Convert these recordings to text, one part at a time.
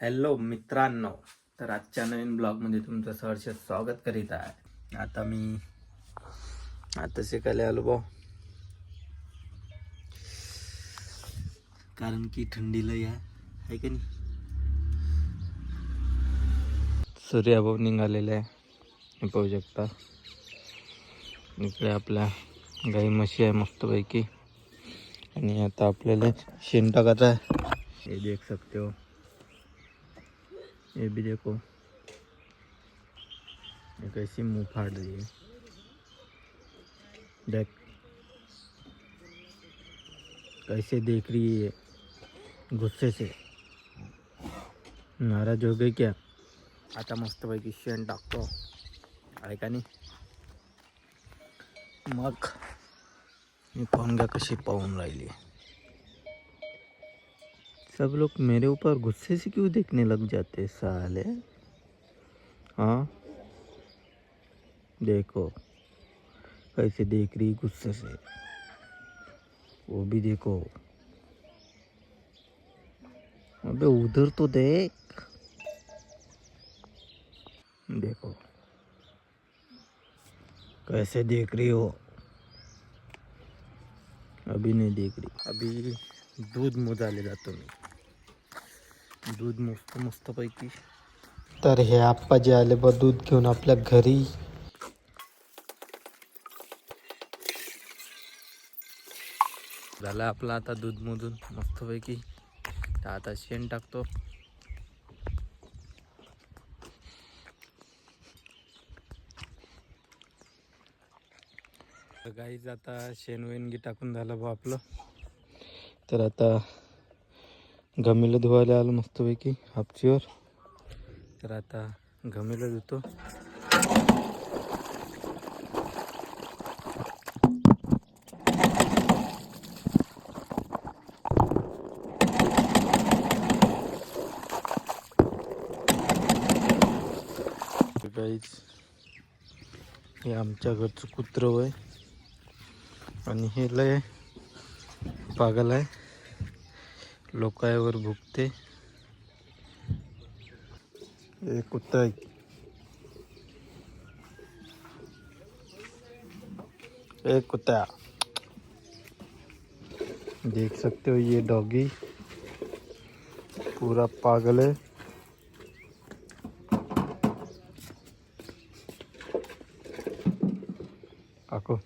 Hello मित्रांनो तर आजच्या नवीन ब्लॉगमध्ये तुमचं सहर्ष स्वागत करीत आहे. आता मी आता शिकायला आलो भाऊ. कारण की थंडी लई आहे का नाही? सूर्याभाऊ निघालेला आहे पाहू शकता. इकडे आपल्या गाई म्हशी आहे मस्तपैकी. आणि आता आपल्याला शेण टाकायचं आहे. हे देख सकते हो. ये भी देखो। ये कैसी मुँह फाड़ रही है। देख। कैसे देख रही है गुस्से से। नाराज़ हो गई क्या? आता मस्तपैकी शेण टाकतो आहे का। नाही? मग। मी पाहून घ्या कशी पाहून राहिली सब लोग मेरे ऊपर गुस्से से क्यों देखने लग जाते साले? हाँ? देखो, कैसे देख रही गुस्से से। वो भी देखो। अबे उधर तो देख। देखो। कैसे देख रही हो? अभी नहीं देख रही। अभी दूध मोजाले जातो मी दूध मस्त मस्त पैकी तर हे आप्पा जे आले बा दूध घेऊन आपल्या घरी. झालं आपलं आता दूध मोजून मस्तपैकी. आता शेण टाकतो. गाईच आता शेण वेणगी टाकून झालं बा आपलं. तर आता गमीला धुवायला आलो मस्तपैकी हापचीवर. तर आता गमीला धुतो. हे आमच्या घरचं कुत्रं आहे आणि हे लय पागल आहे. लोकांवर भुकते। ये कुत्ता एक कुत्ता। देख सकते हो ये डॉगी। पूरा पागल है। आको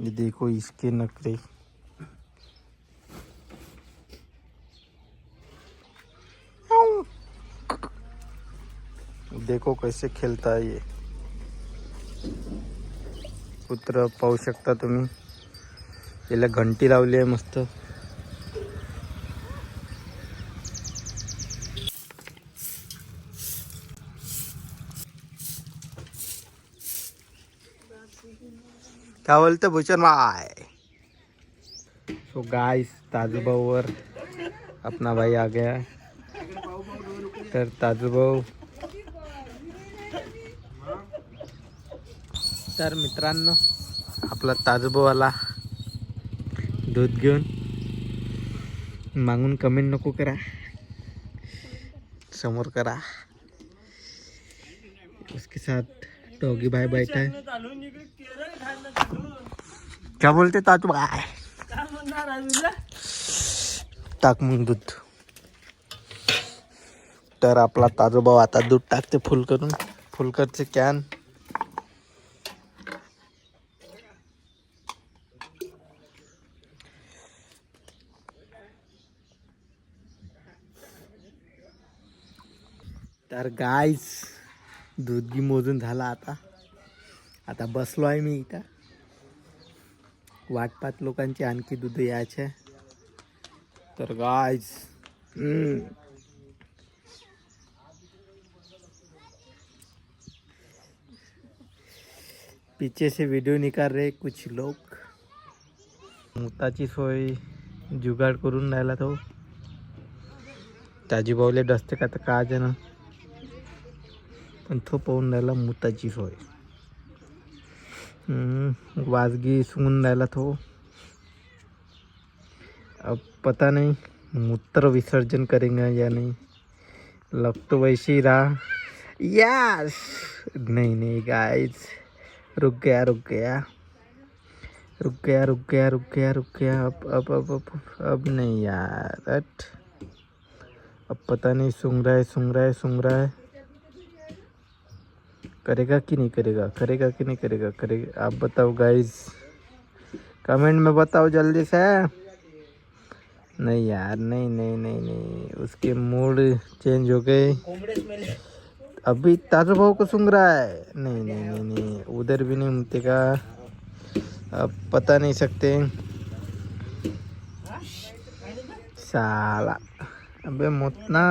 ये देखो इसके नखरे। देखो कैसे खेलता है ये। कुत्र पाहू शकता तुम्ही। याला घंटी लावली आहे मस्त। क्या बोलते भूषण माय सो गाइस ताजूभाऊवर अपना भाई आ गया तर ताजूभाऊ तर मित्रांनो आपला ताजूभाऊ आला. दूध घेऊन. मागून कमेंट नको करा. समोर करा. उसके साथ डॉगी भाई बैठा है क्या बोलते ताजू भाई टाक मग दूध. तर आपला ताजोबा आता दूध टाकते फुल करून. फुलकरचे कॅन तर गाईस दूध गी मोजून झाला आता. आता बसलो आहे मी इथं. वाट पाहत लोकांची आणखी दूध यायचे. तर गाईस पीछे से वीडियो निकाल रहे कुछ लोग. मुताची सोय जुगाड राहिला तो. ताजीबावले डसते का तर का ना पण तो मुताची सोय हम्म, वाजगी सुंगून तो. अब पता नहीं मूत्र विसर्जन करेंगे या नहीं. लग तो वैसे ही रहा. यस नहीं नहीं गाइस रुक गया रुक गया. रुक गया रुक गया रुक गया रुक गया. अब अब अब अब, अब नहीं यार. अट अब पता नहीं सूंघ रहा है सूंघ रहा है सूंघ रहा है. करेगा कि नहीं करेगा? करेगा कि नहीं करेगा? करेगा। आप बताओ गाइज़ कमेंट में बताओ जल्दी से। नहीं यार, नहीं नहीं नहीं नहीं। उसके मूड चेंज हो गए। अभी ताजो भाव को सुन रहा है। नहीं नहीं नहीं नहीं। उधर भी नहीं मुतेगा अब पता नहीं सकते। साला। अबे मुतना।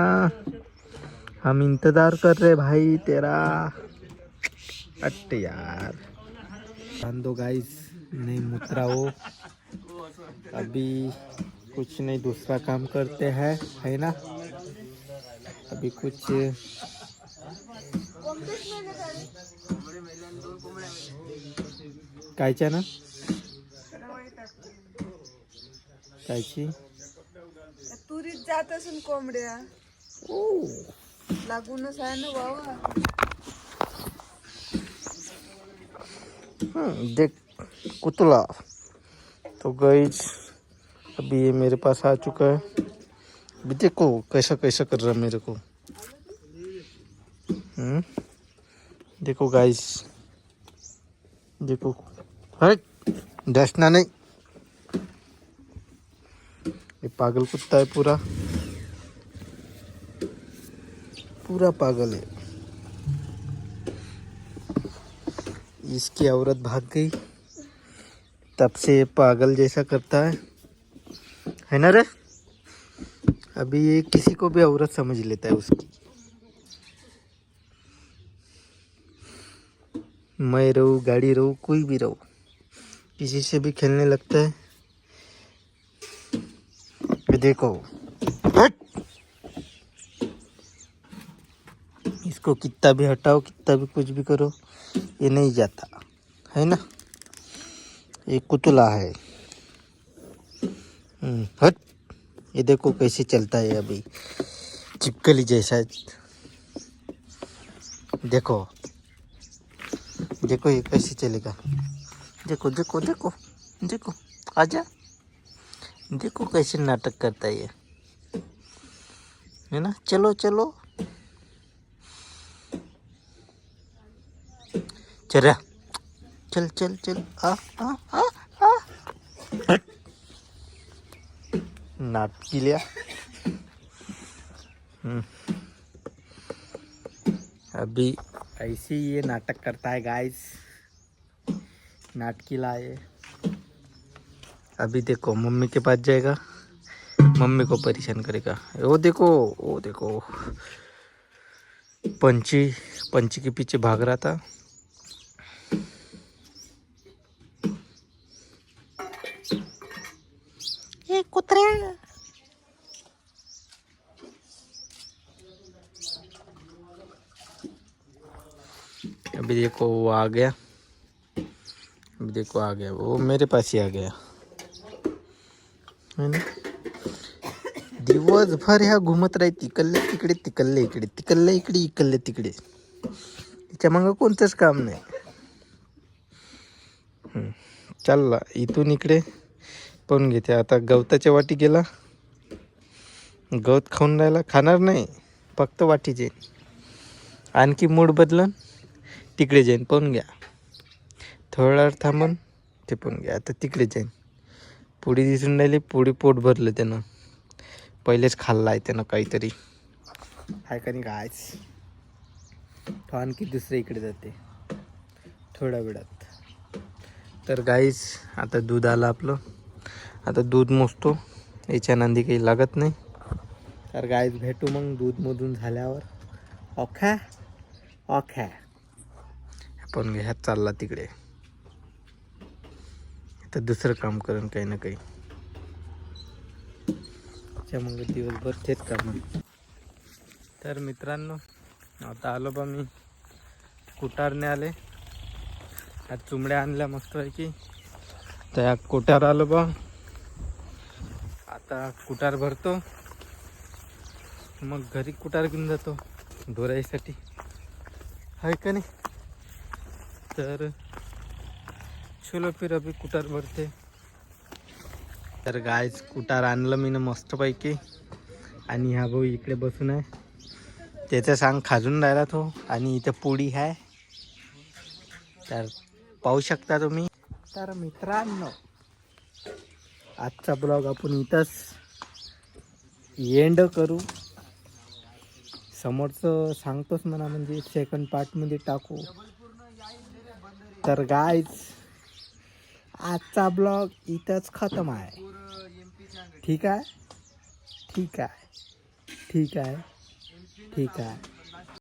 हम इंतज़ार कर रहे भाई तेरा। अट यार दो गाइस नहीं मुतरा हो। अभी कुछ नहीं दूसरा काम करते हैं है ना? अभी कुछ कायच्या ना? कायची? तुरीत जात असून कोंबड्या. लागूनच आहे ना बाबा देख, कुतला। तो गईज अभी ये मेरे पास आ चुका है। अभी देखो, कैसा कैसा कर रहा है मेरे को। हम्म? देखो गाइस देखो। हट डसना नहीं। ये पागल कुत्ता है पूरा। पूरा पागल है। इसकी औरत भाग गई, तब से पागल जैसा करता है। है ना रे? अभी ये किसी को भी औरत समझ लेता है उसकी। मैं रहूँ, गाड़ी रहूँ, कोई भी रहूँ, किसी से भी खेलने लगता है। देखो, हट! इसको कितना भी हटाओ कितना भी कुछ भी करो ये नहीं जाता। है ना? ये कुतला है। हम्म, हट। ये देखो कैसे चलता है अभी। चिपकली जैसा। देखो। देखो ये कैसे चलेगा। देखो देखो देखो देखो। आजा। देखो कैसे नाटक करता है ये। है ना? चलो चलो। चल रहा चल चल चल हट। नाटकी लिया। हम्म। अभी ऐसे ये नाटक करता है गाइस नाटकी लाए अभी देखो, मम्मी के पास जाएगा, मम्मी को परेशान करेगा। वो देखो वो देखो। पंची पंची के पीछे भाग रहा था। अभी देखो वो आ गया। अभी देखो आ गया वो। मेरे पास ही आ गया। है ना? दिवसभर ह्या घुमत राहते इकडले तिकडे तिकडले इकडे तिकडले इकडे इकडले तिकडे। तिच्या मागं कोणतंच काम नाही। चालला इथून इकडे पण घेते. आता गवताच्या वाटी गेला. गवत खाऊन राहिला. खाणार नाही फक्त वाटीचे. आणखी मूड बदलन. तिकडे जाईन पाहून घ्या. थोडा वेळ थांबून ते पण घ्या. आता तिकडे जाईन. पुढी दिसून राहिली पुढे पोट भरलं त्यानं. पहिलेच खाल्ला आहे त्यानं काहीतरी. आहे का नाही गायच तो आणखी दुसऱ्या इकडे जाते. थोड्या वेळात. तर गाईच आता दूध आलं आपलं. आता दूध मोजतो. याच्या नंदी काही लागत नाही. तर गाईच भेटू मग दूधमधून झाल्यावर. ओख्या ओख्या पण ह्यात चालला तिकडे. तर दुसरं काम करेन काही ना काही. त्याच्यामुळे दिवसभर तेच काम तर मित्रांनो आता आलो बा मी कुटारने आले. आज चुमड्या आणल्या मस्तपैकी. त्या कुटार आलो बा. आता कुटार भरतो. मग घरी कुटार घेऊन जातो ढोराईसाठी. आहे का नाही? तर चलो फिर अभी कुटार भरते. तर गायच कुटार आणलं मी ना मस्तपैकी. आणि हा भाऊ इकडे बसून आहे. त्याचं सांग खाजून राहिला तो आणि इथं पोळी आहे. तर पाहू शकता तुम्ही. तर मित्रांनो आजचा ब्लॉग आपण इथंच एंड करू. समोरचं सांगतोच म्हणा म्हणजे सेकंड पार्टमध्ये टाकू. तर गायच आजचा ब्लॉग इथंच खतम आहे. ठीक आहे? ठीक आहे. ठीक आहे. ठीक आहे.